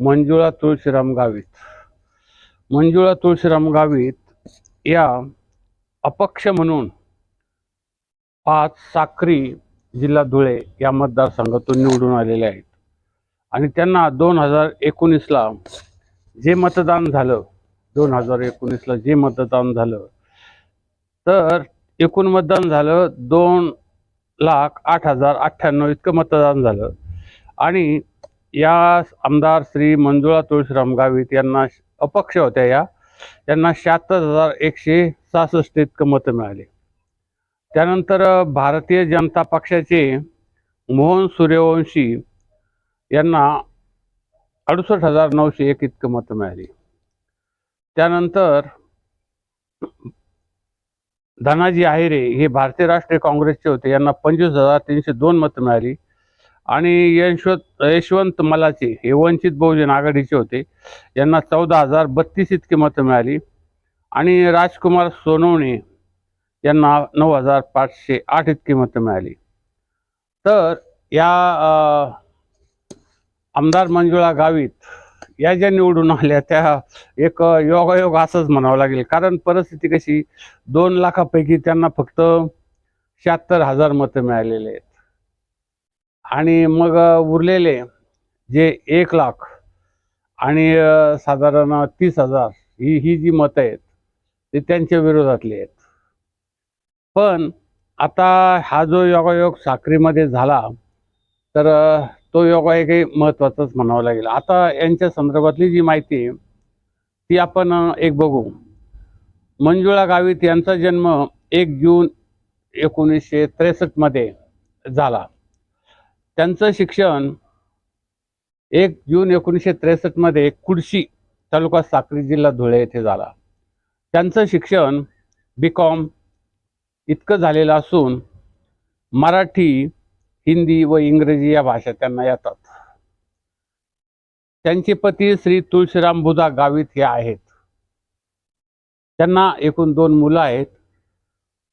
मंजुळा तुळशीराम गावित. मंजुळा तुळशीराम गावित या अपक्ष म्हणून पाच साक्री जिल्हा धुळे या मतदारसंघातून निवडून आलेले आहेत. आणि त्यांना दोन हजार एकोणीसला जे मतदान झालं दोन हजार एकोणीसला जे मतदान झालं तर एकूण मतदान झालं दोन लाख आठ हजार अठ्ठ्याण्णव इतकं मतदान झालं. आणि या आमदार श्री मंजुळा तुळशीराम गावित यांना अपक्ष होत्या या. यांना शहात्तर हजार एकशे सहासष्ट इतकं मतं मिळाले. त्यानंतर भारतीय जनता पक्षाचे मोहन सूर्यवंशी यांना अडुसष्ट हजार नऊशे एक इतकं मतं मिळाली. त्यानंतर धनाजी आहिरे हे भारतीय राष्ट्रीय काँग्रेसचे होते. यांना पंचवीस हजार तीनशे दोन मतं मिळाली. आणि यशवंत यशवंत मलाचे हे वंचित बहुजन आघाडीचे होते. यांना चौदा हजार बत्तीस इतकी मतं मिळाली. आणि राजकुमार सोनवणे यांना नऊ हजार पाचशे आठ इतकी मतं मिळाली. तर या आमदार मंजुळा गावित या ज्या निवडून आल्या त्या एक योगायोग असंच म्हणावं लागेल. कारण परिस्थिती कशी दोन लाखापैकी त्यांना फक्त शहात्तर हजार मतं मिळालेले आहेत. आणि मग उरलेले जे एक लाख आणि साधारण तीस हजार ही ही जी मतं आहेत ते त्यांच्या विरोधातली आहेत. पण आता हा जो योगायोग साखरीमध्ये झाला तर तो तो योगायोगही महत्त्वाचाच म्हणावा लागेल. आता यांच्या संदर्भातली जी माहिती आहे ती आपण एक बघू. मंजुळा गावित यांचा जन्म एक जून एकोणीसशे त्रेसष्टमध्ये झाला. त्यांचं शिक्षण एक जून एकोणीसशे त्रेसष्टमध्ये कुडशी तालुका साक्री जिल्हा धुळे येथे झाला. त्यांचं शिक्षण बी कॉम इतकं झालेलं असून मराठी हिंदी व इंग्रजी या भाषा त्यांना येतात. त्यांचे पती श्री तुळशीराम बुधा गावित हे आहेत. त्यांना एकूण दोन मुलं आहेत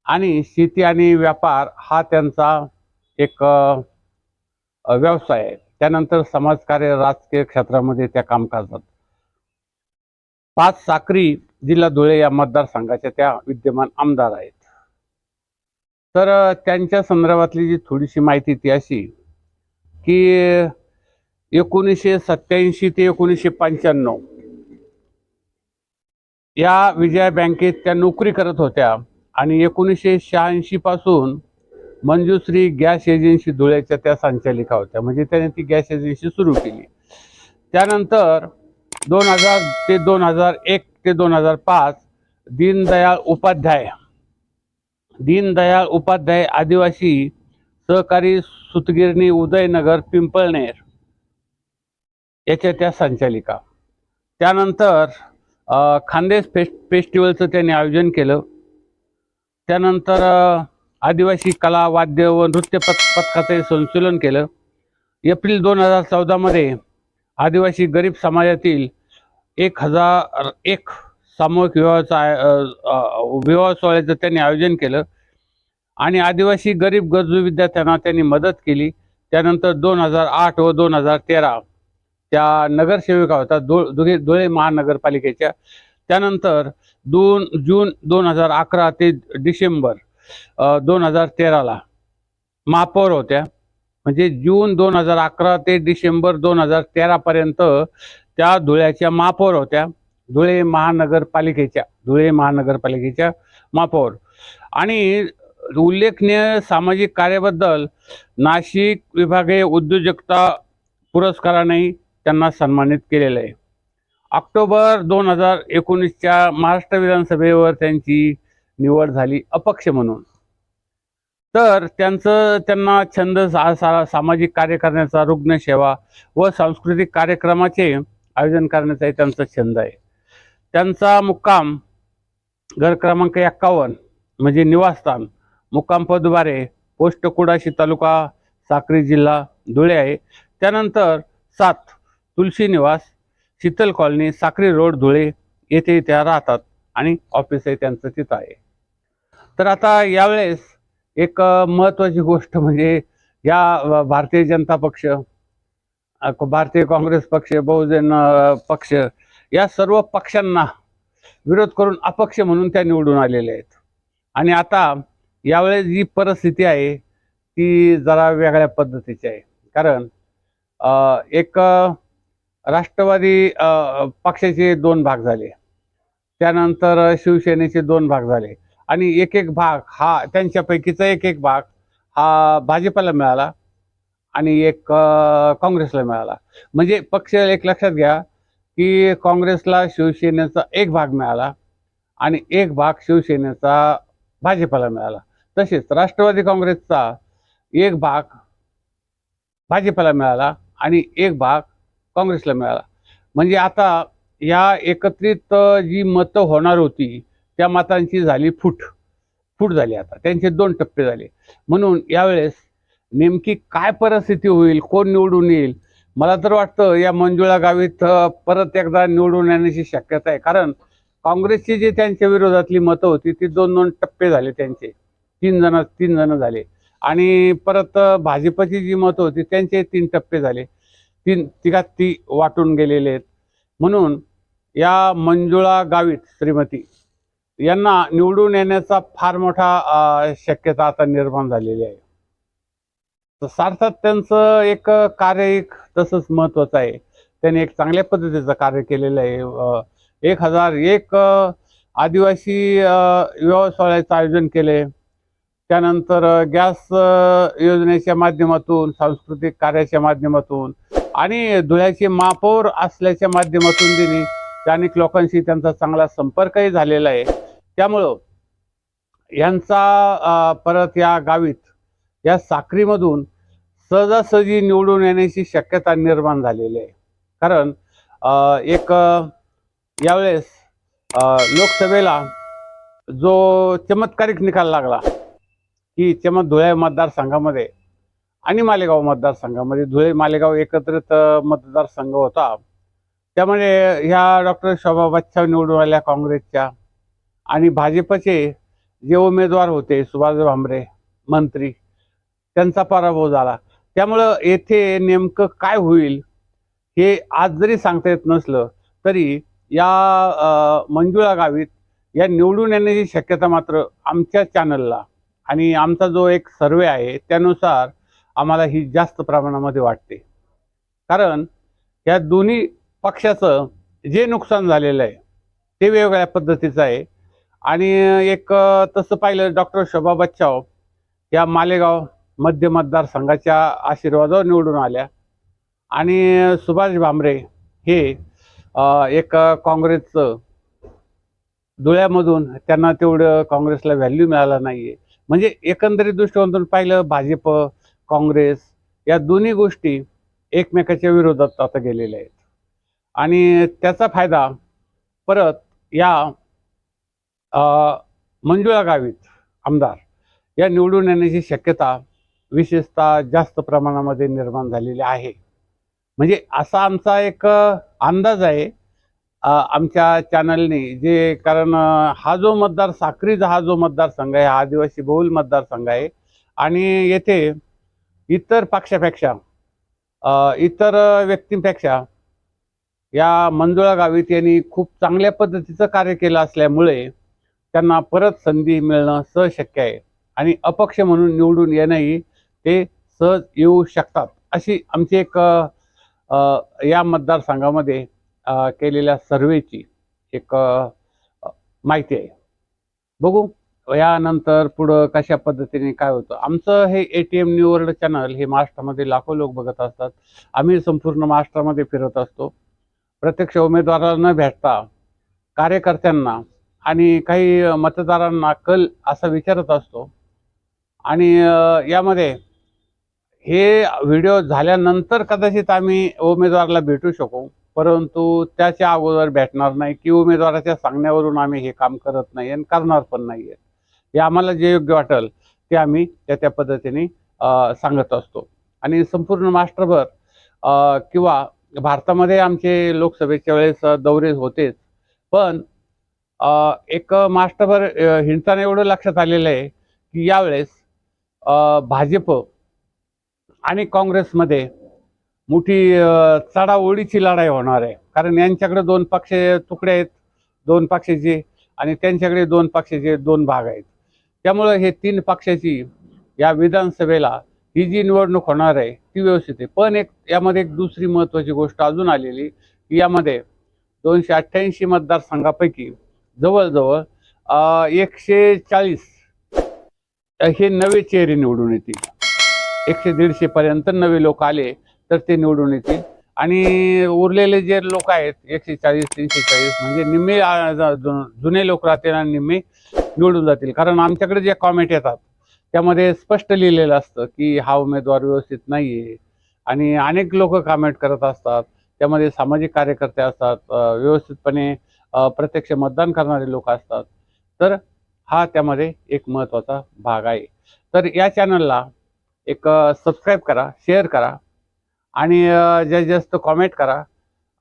आणि शेती आणि व्यापार हा त्यांचा एक व्यवसाय आहे. त्यानंतर समाजकार्य राजकीय क्षेत्रामध्ये त्या काम करतात पाच साक्री जिल्हा धुळे या मतदारसंघाच्या त्या विद्यमान आमदार आहेत. तर त्यांच्या संदर्भातली जी थोडीशी माहिती ती अशी की एकोणीसशे सत्याऐंशी ते एकोणीसशे पंच्याण्णव या विजया बँकेत त्या नोकरी करत होत्या आणि एकोणीसशे शहाऐंशी पासून मंजुश्री गॅस एजन्सी धुळ्याच्या त्या संचालिका होत्या. म्हणजे त्याने ती गॅस एजन्सी सुरू केली. त्यानंतर दोन हजार ते दोन हजार एक ते दोन हजार पाच दीनदयाळ उपाध्याय दीनदयाळ उपाध्याय आदिवासी सहकारी सुतगिरणी उदयनगर पिंपळनेर याच्या त्या संचालिका. त्यानंतर अ, खानदेश फेस्ट फेस्टिवलचं त्यांनी आयोजन केलं. त्यानंतर आदिवासी कला वाद्य व नृत्य पथ पथकाचे संचलन केलं. एप्रिल दोन हजार चौदामध्ये आदिवासी गरीब समाजातील एक हजार एक सामूहिक विवाहाचा आय- विवाह सोहळ्याचं त्यांनी आयोजन केलं. आणि आदिवासी गरीब गरजू विद्यार्थ्यांना त्यांनी मदत केली. त्यानंतर दोन हजार आठ व दोन हजार तेरा त्या नगरसेविका होत्या दो धुळे धुळे महानगरपालिकेच्या. त्यानंतर दोन जून दोन हजार अकरा ते डिसेंबर दोन हजार तेराला महापौर होत्या. म्हणजे जून दोन हजार अकरा ते डिसेंबर दोन हजार तेरापर्यंत त्या धुळ्याच्या महापौर होत्या. धुळे महानगरपालिकेच्या धुळे महानगरपालिकेच्या महापौर आणि उल्लेखनीय सामाजिक कार्याबद्दल नाशिक विभागीय उद्योजकता पुरस्कारानेही त्यांना सन्मानित केलेलं आहे. ऑक्टोबर दोन हजार एकोणीसच्या महाराष्ट्र विधानसभेवर त्यांची निवड झाली अपक्ष म्हणून. तर त्यांचं त्यांना छंद सा सा सामाजिक कार्य करण्याचा रुग्णसेवा व सांस्कृतिक कार्यक्रमाचे आयोजन करण्याचाही त्यांचा छंद आहे. त्यांचा मुक्काम घर क्रमांक एक्कावन्न म्हणजे निवासस्थान मुक्काम पदवारे पोस्ट कुडाशी तालुका साक्री जिल्हा धुळे आहे. त्यानंतर सात तुलसी निवास शीतल कॉलनी साक्री रोड धुळे येथे त्या राहतात आणि ऑफिसही त्यांचं तिथं आहे. तर आता यावेळेस एक महत्त्वाची गोष्ट म्हणजे या भारतीय जनता पक्ष भारतीय काँग्रेस पक्ष बहुजन पक्ष या सर्व पक्षांना विरोध करून अपक्ष म्हणून त्या निवडून आलेल्या आहेत. आणि आता यावेळेस जी परिस्थिती आहे ती जरा वेगळ्या पद्धतीची आहे. कारण एक राष्ट्रवादी पक्षाचे दोन भाग झाले. त्यानंतर शिवसेनेचे दोन भाग झाले. आणि एक एक भाग हा त्यांच्यापैकीचा एक एक भाग हा भाजपला मिळाला आणि एक काँग्रेसला मिळाला. म्हणजे पक्ष एक लक्षात घ्या की काँग्रेसला शिवसेनेचा एक भाग मिळाला आणि एक भाग शिवसेनेचा भाजपला मिळाला. तसेच राष्ट्रवादी काँग्रेसचा एक भाग भाजपला मिळाला आणि एक भाग काँग्रेसला मिळाला. म्हणजे आता या एकत्रित जी मतं होणार होती त्या मतांची झाली फूट. फूट झाली आता. त्यांचे दोन टप्पे झाले. म्हणून यावेळेस नेमकी काय परिस्थिती होईल कोण निवडून येईल? मला तर वाटतं या मंजुळा गावीत परत एकदा निवडून येण्याची शक्यता आहे. कारण काँग्रेसची जी त्यांच्या विरोधातली मतं होती ती दोन दोन टप्पे झाले त्यांचे. तीन जण तीन जण झाले. आणि परत भाजपची जी मतं होती त्यांचे तीन टप्पे झाले. तीन तिघात ती वाटून गेलेले आहेत. म्हणून या मंजुळा गावीत श्रीमती यांना निवडून येण्याचा फार मोठा शक्यता आता निर्माण झालेली आहे. तर सार्थात त्यांचं एक कार्य एक तसंच महत्त्वाचं आहे. त्यांनी एक चांगल्या पद्धतीचं कार्य केलेलं आहे. एक हजार एक आदिवासी व्यवसायाचं आयोजन केले. त्यानंतर गॅस योजनेच्या माध्यमातून सांस्कृतिक कार्याच्या माध्यमातून आणि धुळ्याचे महापौर असल्याच्या माध्यमातून त्यांनी स्थानिक लोकांशी त्यांचा चांगला संपर्कही झालेला आहे. त्यामुळं यांचा परत या गावीत या साखरीमधून सहजासहजी निवडून येण्याची शक्यता निर्माण झालेली आहे. कारण एक यावेळेस लोकसभेला जो चमत्कारिक निकाल लागला की चमत धुळे मतदारसंघामध्ये आणि मालेगाव मतदारसंघामध्ये धुळे मालेगाव एकत्रित मतदारसंघ होता. त्यामुळे ह्या डॉक्टर शोभा बच्चाव निवडून आल्या काँग्रेसच्या. आणि भाजपचे जे उमेदवार होते सुभाष भामरे मंत्री त्यांचा पराभव झाला. त्यामुळं येथे नेमकं काय होईल हे आज जरी सांगता येत नसलं तरी या मंजुळा गावीत या निवडून येण्याची शक्यता मात्र आमच्या चॅनलला आणि आमचा जो एक सर्वे आहे त्यानुसार आम्हाला ही जास्त प्रमाणामध्ये वाटते. कारण या दोन्ही पक्षाचं जे नुकसान झालेलं आहे ते वेगवेगळ्या पद्धतीचं आहे. आणि एक तसं पाहिलं डॉक्टर शोभा बच्चाव या मालेगाव मध्य मतदारसंघाच्या आशीर्वादावर निवडून आल्या. आणि सुभाष भामरे हे एक काँग्रेसचं धुळ्यामधून त्यांना तेवढं काँग्रेसला व्हॅल्यू मिळाला नाही आहे म्हणजे एकंदरीत दृष्टिकोनातून पाहिलं भाजप काँग्रेस या दोन्ही गोष्टी एकमेकाच्या विरोधात आता गेलेल्या आहेत. आणि त्याचा फायदा परत या मंजुळा गावीत आमदार. या निवडून येण्याची शक्यता विशेषतः जास्त प्रमाणामध्ये निर्माण झालेली आहे. म्हणजे असा आमचा एक अंदाज आहे. आमच्या चॅनलने जे कारण हा जो मतदार साक्रीचा हा जो मतदारसंघ आहे हा आदिवासी बहुल मतदारसंघ आहे आणि येथे इतर पक्षापेक्षा इतर व्यक्तींपेक्षा या मंजुळा गावीत यांनी खूप चांगल्या पद्धतीचं कार्य केलं असल्यामुळे त्यांना परत संधी मिळणं सहज शक्य आहे. आणि अपक्ष म्हणून निवडून येणंही ते सहज येऊ शकतात. अशी आमची एक या मतदारसंघामध्ये केलेल्या सर्वेची एक माहिती आहे. बघू यानंतर पुढं कशा पद्धतीने काय होतं. आमचं हे A T M new world channel हे महाराष्ट्रामध्ये लाखो लोक बघत असतात. आम्ही संपूर्ण महाराष्ट्रामध्ये फिरत असतो. प्रत्यक्ष उमेदवाराला न भेटता. कार्यकर्त्यांना आणि काही मतदारांना कल असा विचारत असतो. आणि यामध्ये हे व्हिडिओ झाल्यानंतर कदाचित आम्ही उमेदवाराला भेटू शकू परंतु त्याच्या अगोदर भेटणार नाही की उमेदवाराच्या सांगण्यावरून आम्ही हे काम करत नाही आणि करणार पण नाही आहे हे आम्हाला जे योग्य वाटेल ते आम्ही त्या त्या पद्धतीने सांगत असतो. आणि संपूर्ण महाराष्ट्रभर किंवा भारतामध्ये आमचे लोकसभेच्या वेळेस दौरे होतेच पण एक मास्टरभर हिंडताना एवढं लक्षात आलेलं आहे की यावेळेस भाजप आणि काँग्रेसमध्ये मोठी चढाओढीची लढाई होणार आहे. कारण यांच्याकडे दोन पक्ष तुकडे आहेत दोन पक्षाचे आणि त्यांच्याकडे दोन पक्षाचे दोन भाग आहेत. त्यामुळं हे तीन पक्षाची या विधानसभेला ही जी निवडणूक होणार आहे ती व्यवस्थित आहे. पण एक यामध्ये एक दुसरी महत्त्वाची गोष्ट अजून आलेली की यामध्ये दोनशे अठ्ठ्याऐंशी मतदारसंघापैकी जवळजवळ एकशे चाळीस हे नवे चेहरे निवडून येतील. एकशे दीडशे पर्यंत नवे लोक आले तर ते निवडून येतील. आणि उरलेले जे लोक आहेत एकशे चाळीस तीनशे चाळीस म्हणजे निम्मे जुने लोक राहतील आणि निम्मे निवडून जातील. कारण आमच्याकडे जे कॉमेंट येतात त्यामध्ये स्पष्ट लिहिलेलं असतं की हा उमेदवार व्यवस्थित नाही आहे आणि अनेक लोक कमेंट करत असतात. त्यामध्ये सामाजिक कार्यकर्ते असतात. व्यवस्थितपणे प्रत्यक्ष मतदान करणारे लोक असतात. तर हा त्यामध्ये एक महत्त्वाचा भाग आहे. तर या चॅनलला एक सबस्क्राईब करा शेअर करा आणि अ, जास्तीत जास्त कॉमेंट करा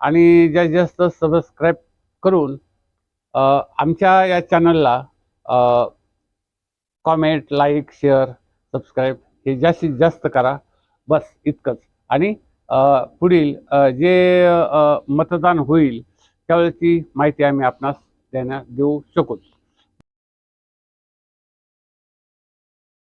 आणि जास्तीत जास्त सबस्क्राईब करून आमच्या या चॅनलला कॉमेंट लाईक शेअर सबस्क्राईब हे जास्तीत जास्त करा. बस इतकंच. आणि पुढील जे मतदान होईल त्यावेळेची माहिती आम्ही आपणास देण्या देऊ शकू